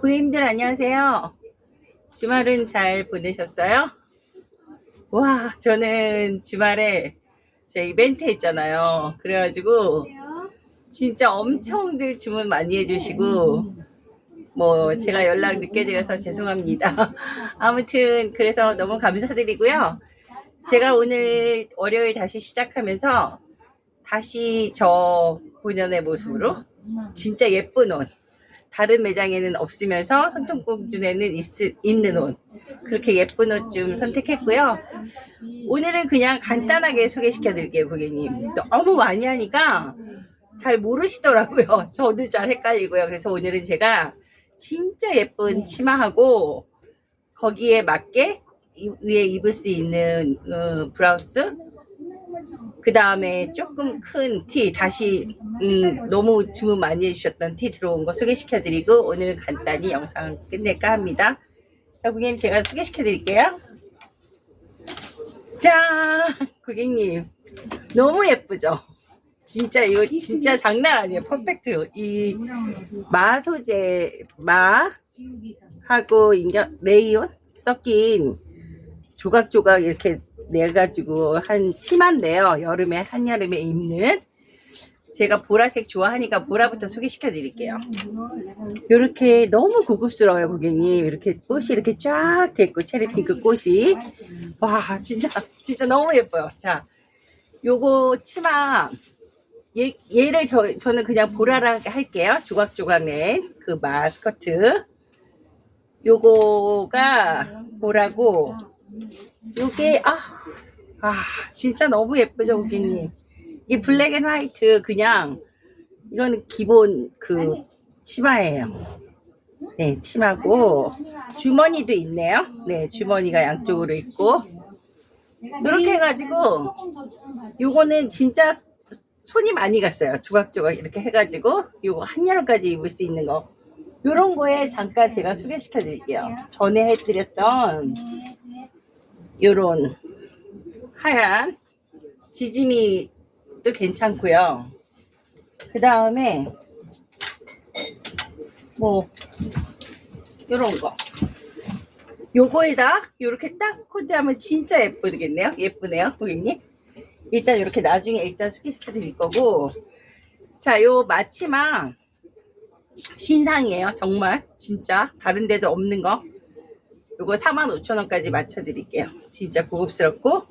고객님들 안녕하세요. 주말은 잘 보내셨어요? 와, 저는 주말에 제 이벤트 했잖아요. 그래가지고 진짜 엄청들 주문 많이 해주시고 뭐 제가 연락 늦게 드려서 죄송합니다. 아무튼 그래서 너무 감사드리고요. 제가 오늘 월요일 다시 시작하면서 다시 저 본연의 모습으로 진짜 예쁜 옷 다른 매장에는 없으면서 손톱공준에는 있, 있는 옷 그렇게 예쁜 옷 좀 선택했고요. 오늘은 그냥 간단하게 소개시켜 드릴게요, 고객님. 너무 많이 하니까 잘 모르시더라고요. 저도 잘 헷갈리고요. 그래서 오늘은 제가 진짜 예쁜 치마하고 거기에 맞게 이- 위에 입을 수 있는 어, 브라우스 그 다음에 조금 큰 티 다시 음, 너무 주문 많이 해주셨던 티 들어온 거 소개시켜 드리고 오늘은 간단히 영상 끝낼까 합니다. 자 고객님 제가 소개시켜 드릴게요. 자 고객님 너무 예쁘죠? 진짜 이거 진짜 장난 아니에요. 퍼펙트. 이 마 소재 마 하고 인견 레이온 섞인 조각조각 이렇게 내가지고 한 치마인데요. 여름에 한여름에 입는 제가 보라색 좋아하니까 보라부터 소개시켜 드릴게요. 이렇게 너무 고급스러워요, 고객님. 이렇게 꽃이 이렇게 쫙 됐고 체리 핑크 꽃이 와 진짜 진짜 너무 예뻐요. 자, 요거 치마 얘, 얘를 저, 저는 그냥 보라라 할게요. 조각조각 낸그 마스커트. 요거가 보라고 요게 아, 아 진짜 너무 예쁘죠 고객님. 이 블랙 앤 화이트 그냥 이거는 기본 그 치마예요. 네 치마고 주머니도 있네요. 네 주머니가 양쪽으로 있고. 이렇게 해가지고 요거는 진짜 손이 많이 갔어요. 조각조각 이렇게 해가지고 요거 한여름까지 입을 수 있는 거. 요런 거에 잠깐 제가 소개시켜 드릴게요. 전에 해드렸던 요런 하얀 지짐이도 괜찮고요. 그 다음에 뭐 요런 거 요거에다 요렇게 딱 코디하면 진짜 예쁘겠네요. 예쁘네요, 고객님. 일단 이렇게 나중에 일단 소개시켜 드릴 거고 자, 요 마치마 신상이에요. 정말 진짜 다른 데도 없는 거 요거 45,000원까지 맞춰드릴게요. 진짜 고급스럽고.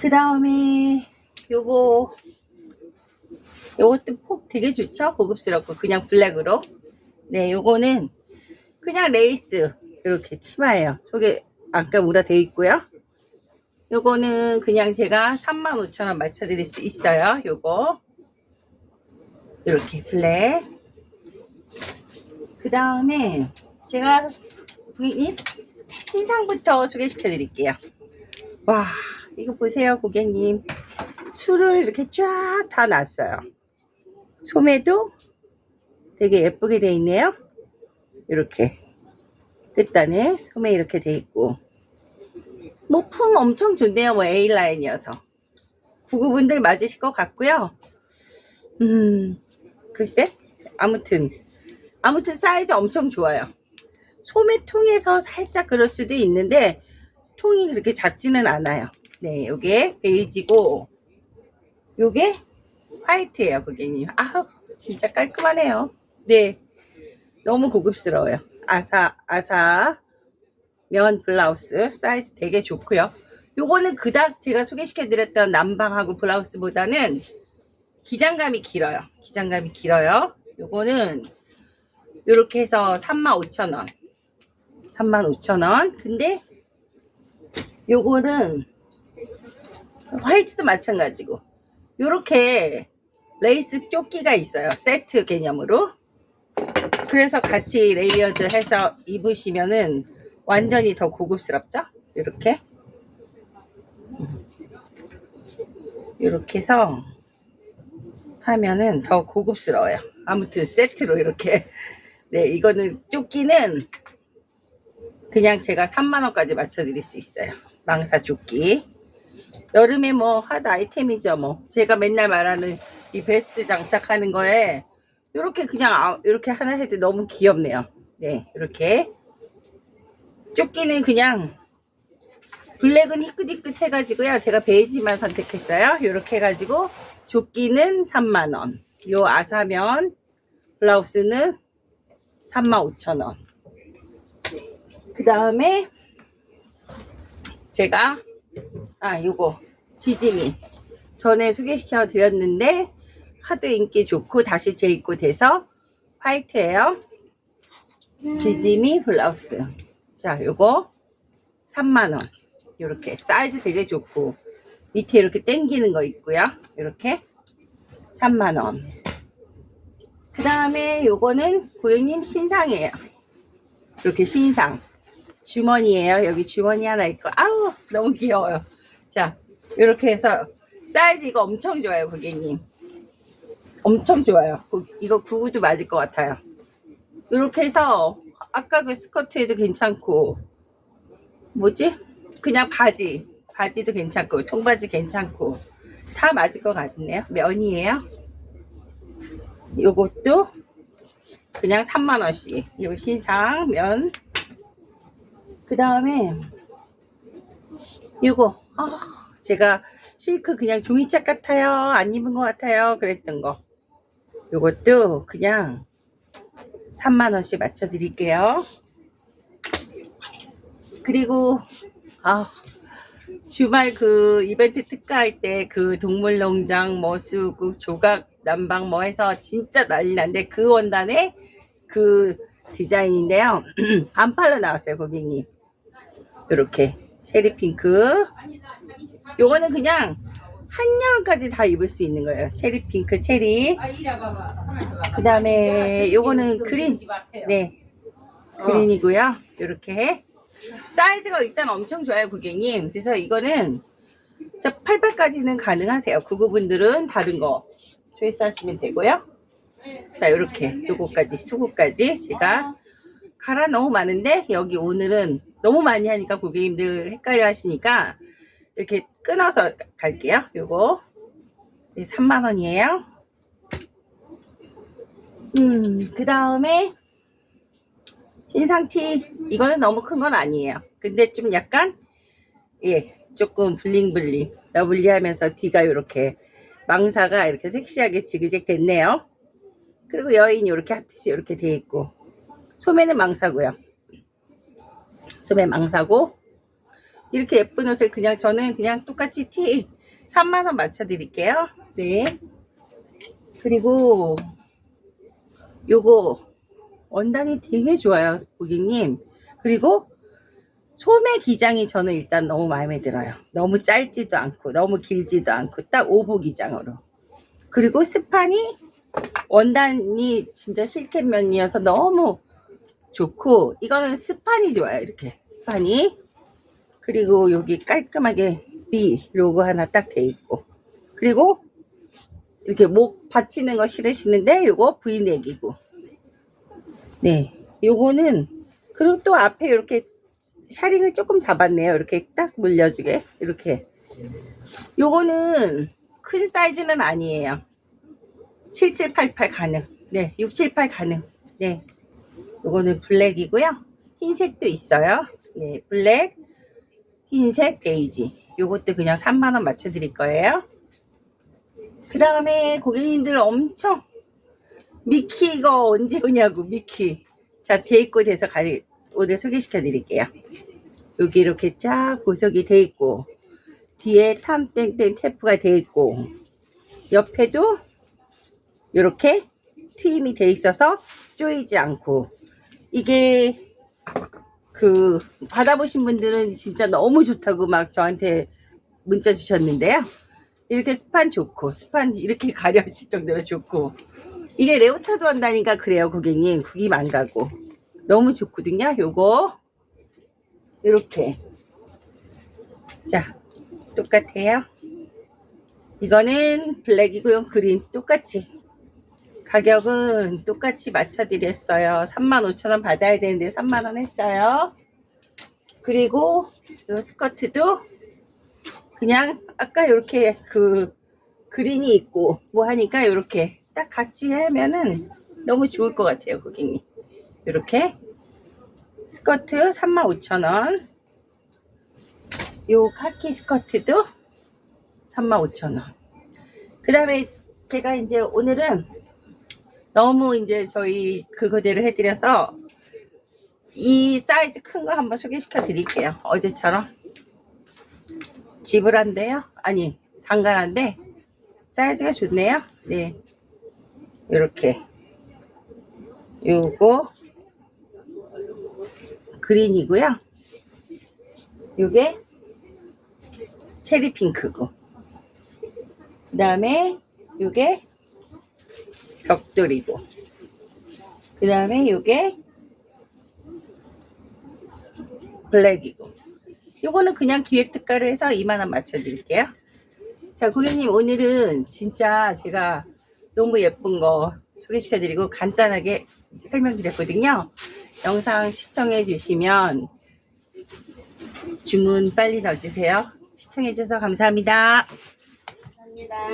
그 다음에 요거, 요것도 폭 되게 좋죠? 고급스럽고. 그냥 블랙으로. 네, 요거는 그냥 레이스. 이렇게 치마예요. 속에 아까 무라 되어 있고요. 요거는 그냥 제가 35,000원 맞춰드릴 수 있어요. 요거. 이렇게 블랙. 그 다음에 제가 고객님 신상부터 소개시켜 드릴게요. 와 이거 보세요 고객님 술을 이렇게 쫙 다 놨어요. 소매도 되게 예쁘게 돼 있네요. 이렇게 끝단에 소매 이렇게 돼 있고 뭐 품 엄청 좋네요. 뭐 A 라인이어서 구구분들 맞으실 것 같고요. 음 글쎄 아무튼 아무튼 사이즈 엄청 좋아요. 소매통에서 살짝 그럴 수도 있는데 통이 그렇게 작지는 않아요. 네, 요게 베이지고 요게 화이트예요, 고객님. 아, 진짜 깔끔하네요. 네, 너무 고급스러워요. 아사 아사 면 블라우스 사이즈 되게 좋고요. 요거는 그닥 제가 소개시켜 드렸던 남방하고 블라우스보다는 기장감이 길어요. 기장감이 길어요. 요거는 요렇게 해서 35,000원. 35,000원. 근데 요거는 화이트도 마찬가지고 요렇게 레이스 조끼가 있어요. 세트 개념으로. 그래서 같이 레이어드 해서 입으시면은 완전히 더 고급스럽죠? 요렇게. 요렇게 해서 하면은 더 고급스러워요. 아무튼 세트로 이렇게. 네, 이거는 조끼는 그냥 제가 3만원까지 맞춰드릴 수 있어요. 망사 조끼. 여름에 뭐 핫 아이템이죠 뭐. 제가 맨날 말하는 이 베스트 장착하는 거에 이렇게 그냥 아- 이렇게 하나 해도 너무 귀엽네요. 네, 이렇게 조끼는 그냥 블랙은 희끗희끗 해가지고요. 제가 베이지만 선택했어요. 이렇게 해가지고 조끼는 3만원. 요 아사면 블라우스는 35,000원. 그 다음에 제가 아 요거 지짐이 전에 소개시켜 드렸는데 하도 인기 좋고 다시 재입고 돼서 화이트예요. 지짐이 블라우스. 자, 요거 3만원. 요렇게 사이즈 되게 좋고 밑에 이렇게 당기는 거 있고요. 이렇게 3만원. 그 다음에 요거는 고객님 신상이에요. 이렇게 신상. 주머니예요. 여기 주머니 하나 있고 아우 너무 귀여워요. 자, 이렇게 해서 사이즈 이거 엄청 좋아요, 고객님. 엄청 좋아요. 고- 이거 구구도 맞을 것 같아요. 이렇게 해서 아까 그 스커트에도 괜찮고 뭐지? 그냥 바지 바지도 괜찮고 통바지 괜찮고 다 맞을 것 같네요. 면이에요. 요것도 그냥 3만 원씩. 요 신상 면. 그 다음에 요거 아, 제가 실크 그냥 종이짝 같아요. 안 입은 것 같아요. 그랬던 거. 요것도 그냥 3만 원씩 맞춰 드릴게요. 그리고 아 주말 그 이벤트 특가할 때 그 동물농장 뭐 수국 조각 난방 뭐 해서 진짜 난리 난데 그 원단에 그 디자인인데요. 반팔로 나왔어요 고객님. 이렇게 체리 핑크. 요거는 그냥 한여름까지 다 입을 수 있는 거예요. 체리 핑크 체리. 그 다음에 요거는 그린. 네. 그린이고요. 이렇게 사이즈가 일단 엄청 좋아요, 고객님. 그래서 이거는 자 88까지는 가능하세요. 구구분들은 다른 거 초이스 하시면 되고요. 자, 이렇게 요거까지 수구까지 제가 가라 너무 많은데 여기 오늘은 너무 많이 하니까 고객님들 헷갈려 하시니까 이렇게 끊어서 가- 갈게요. 요거 네, 3만 원이에요. 음, 그 다음에 흰상티 이거는 너무 큰 건 아니에요. 근데 좀 약간 예 조금 블링블링 러블리하면서 뒤가 이렇게 망사가 이렇게 섹시하게 지그재 됐네요. 그리고 여인 이렇게 핫핏이 이렇게 돼 있고 소매는 망사고요. 소매 망사고 이렇게 예쁜 옷을 그냥 저는 그냥 똑같이 티 3만 원 맞춰 드릴게요. 네. 그리고 요거 원단이 되게 좋아요, 고객님. 그리고 소매 기장이 저는 일단 너무 마음에 들어요. 너무 짧지도 않고 너무 길지도 않고 딱 오브 기장으로. 그리고 스판이 원단이 진짜 실켓면이어서 너무 좋고 이거는 스판이 좋아요. 이렇게 스판이 그리고 여기 깔끔하게 B 로고 하나 딱 돼 있고 그리고 이렇게 목 받치는 거 싫으시는데 요거 V넥이고 네 요거는 그리고 또 앞에 이렇게 샤링을 조금 잡았네요. 이렇게 딱 물려주게 이렇게 요거는 큰 사이즈는 아니에요. 7788 가능. 네, 678 가능. 네. 요거는 블랙이고요. 흰색도 있어요. 예, 블랙, 흰색, 베이지. 요것도 그냥 3만원 맞춰 드릴 거예요. 그 다음에 고객님들 엄청 미키 이거 언제 오냐고, 미키. 자, 제 입고 돼서 가리, 오늘 소개시켜 드릴게요. 여기 이렇게 쫙 보석이 돼 있고, 뒤에 탐땡땡 테프가 돼 있고, 옆에도 이렇게 트임이 돼 있어서 쪼이지 않고 이게 그 받아보신 분들은 진짜 너무 좋다고 막 저한테 문자 주셨는데요. 이렇게 스판 좋고 스판 이렇게 가려하실 정도로 좋고 이게 레오타드 한다니까 그래요 고객님 구김 안 가고 너무 좋거든요. 요거 이렇게 자 똑같아요. 이거는 블랙이고요. 그린 똑같이 가격은 똑같이 맞춰드렸어요. 35,000원 받아야 되는데 3만원 했어요. 그리고 이 스커트도 그냥 아까 이렇게 그 그린이 있고 뭐 하니까 이렇게 딱 같이 하면은 너무 좋을 것 같아요, 고객님. 이렇게 스커트 35,000원. 요 카키 스커트도 35,000원. 그 다음에 제가 이제 오늘은 너무 이제 저희 그거대로 해드려서 이 사이즈 큰 거 한번 소개시켜 드릴게요. 어제처럼. 지불한데요? 아니, 단간한데 사이즈가 좋네요. 네. 이렇게. 요거 그린이고요. 요게 체리 핑크고. 그 다음에 요게 벽돌이고. 그 다음에 요게 블랙이고. 요거는 그냥 기획 특가로 해서 2만원 맞춰드릴게요. 자, 고객님, 오늘은 진짜 제가 너무 예쁜 거 소개시켜 드리고 간단하게 설명드렸거든요. 영상 시청해 주시면 주문 빨리 넣어주세요. 시청해 주셔서 감사합니다. 감사합니다.